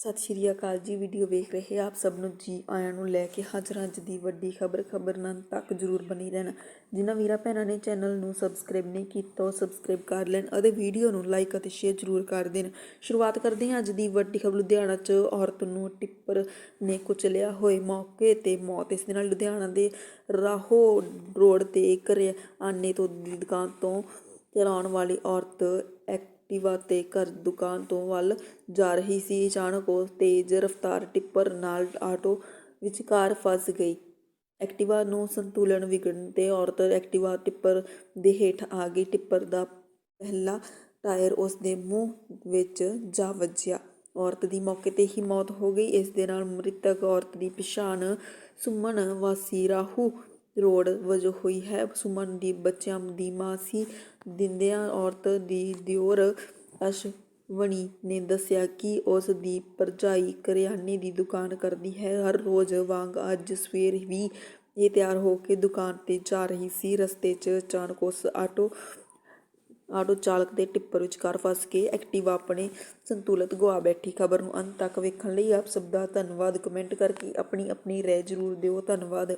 ਸਤਿ ਸ਼੍ਰੀ ਅਕਾਲ ਜੀ ਵੀਡੀਓ ਵੇਖ ਰਹੇ ਆਪ ਸਭ ਨੂੰ ਜੀ ਆਇਆਂ ਨੂੰ ਲੈ ਕੇ ਹਾਜ਼ਰ ਅੱਜ ਦੀ ਵੱਡੀ ਖਬਰ ਖਬਰ ਨਾਲ ਤੱਕ ਜਰੂਰ ਬਣੀ ਰਹਿਣਾ। ਜਿਨ੍ਹਾਂ ਵੀਰਾਂ ਭੈਣਾਂ ਨੇ ਚੈਨਲ ਨੂੰ ਸਬਸਕ੍ਰਾਈਬ ਨਹੀਂ ਕੀਤਾ, ਉਹ ਸਬਸਕ੍ਰਾਈਬ ਕਰ ਲੈਣ ਅਤੇ ਵੀਡੀਓ ਨੂੰ ਲਾਈਕ ਅਤੇ ਸ਼ੇਅਰ ਜਰੂਰ ਕਰ ਦੇਣ। ਸ਼ੁਰੂਆਤ ਕਰਦੇ ਹਾਂ ਅੱਜ ਦੀ ਵੱਡੀ ਖਬਰ। ਲੁਧਿਆਣਾ 'ਚ ਔਰਤ ਨੂੰ ਟਿੱਪਰ ਨੇ ਕੁਚਲਿਆ ਹੋਏ ਮੌਕੇ ਤੇ ਮੌਤ। ਇਸ ਦੇ ਨਾਲ ਲੁਧਿਆਣਾ ਦੇ ਰਾਹੋ ਰੋਡ ਤੇ ਕਰਿਆਨੇ ਤੋਂ ਦੀ ਦੁਕਾਨ ਤੋਂ ਚਲਾਉਣ ਵਾਲੀ ਔਰਤ ਐਕਟਿਵਾ ਤੇ ਘਰ ਦੁਕਾਨ ਤੋਂ ਵੱਲ ਜਾ ਰਹੀ ਸੀ। ਅਚਾਨਕ ਉਹ ਤੇਜ਼ ਰਫ਼ਤਾਰ ਟਿੱਪਰ ਨਾਲ ਆਟੋ ਵਿਚਕਾਰ ਫਸ ਗਈ। ਐਕਟਿਵਾ ਨੂੰ ਸੰਤੁਲਨ ਵਿਗੜਨ ਤੇ ਔਰਤ ਐਕਟਿਵਾ ਟਿੱਪਰ ਦੇ ਹੇਠ ਆ ਗਈ। ਟਿੱਪਰ ਦਾ ਪਹਿਲਾ ਟਾਇਰ ਉਸ ਦੇ ਮੂੰਹ ਵਿੱਚ ਜਾ ਵੱਜਿਆ। ਔਰਤ ਦੀ ਮੌਕੇ ਤੇ ਹੀ ਮੌਤ ਹੋ ਗਈ। ਇਸ ਦੇ ਨਾਲ ਮ੍ਰਿਤਕ ਔਰਤ ਦੀ ਪਛਾਣ ਸੁਮਨ ਵਾਸੀ ਰਾਹੂ ਰੋਡ ਵਜੋਂ ਹੋਈ ਹੈ। ਸੁਮਨ ਦੀ, ਬੱਚਿਆਂ ਦੀ ਮਾਂ ਸੀ ਦਿੰਦਿਆਂ ਔਰਤ ਦੀ ਦਿਓਰ ਅਸ਼ਵਨੀ ਨੇ ਦੱਸਿਆ ਕਿ ਉਸ ਦੀ ਭਰਜਾਈ ਕਰਿਆਨੇ ਦੀ ਦੁਕਾਨ ਕਰਦੀ ਹੈ। ਹਰ ਰੋਜ਼ ਵਾਂਗ ਅੱਜ ਸਵੇਰ ਵੀ ਇਹ ਤਿਆਰ ਹੋ ਕੇ ਦੁਕਾਨ ਤੇ ਜਾ ਰਹੀ ਸੀ। ਰਸਤੇ 'ਚ ਅਚਾਨਕ ਉਸ ਆਟੋ ਆਟੋ ਚਾਲਕ ਦੇ ਟਿੱਪਰ ਵਿਚਕਾਰ ਫਸ ਕੇ ਐਕਟਿਵਾ ਆਪਣੇ ਸੰਤੁਲਤ ਗਵਾ ਬੈਠੀ। ਖਬਰ ਨੂੰ ਅੰਤ ਤੱਕ ਵੇਖਣ ਲਈ ਆਪ ਸਭ ਦਾ ਧੰਨਵਾਦ। ਕਮੈਂਟ ਕਰਕੇ ਆਪਣੀ ਆਪਣੀ ਰਾਏ ਜ਼ਰੂਰ ਦਿਓ। ਧੰਨਵਾਦ।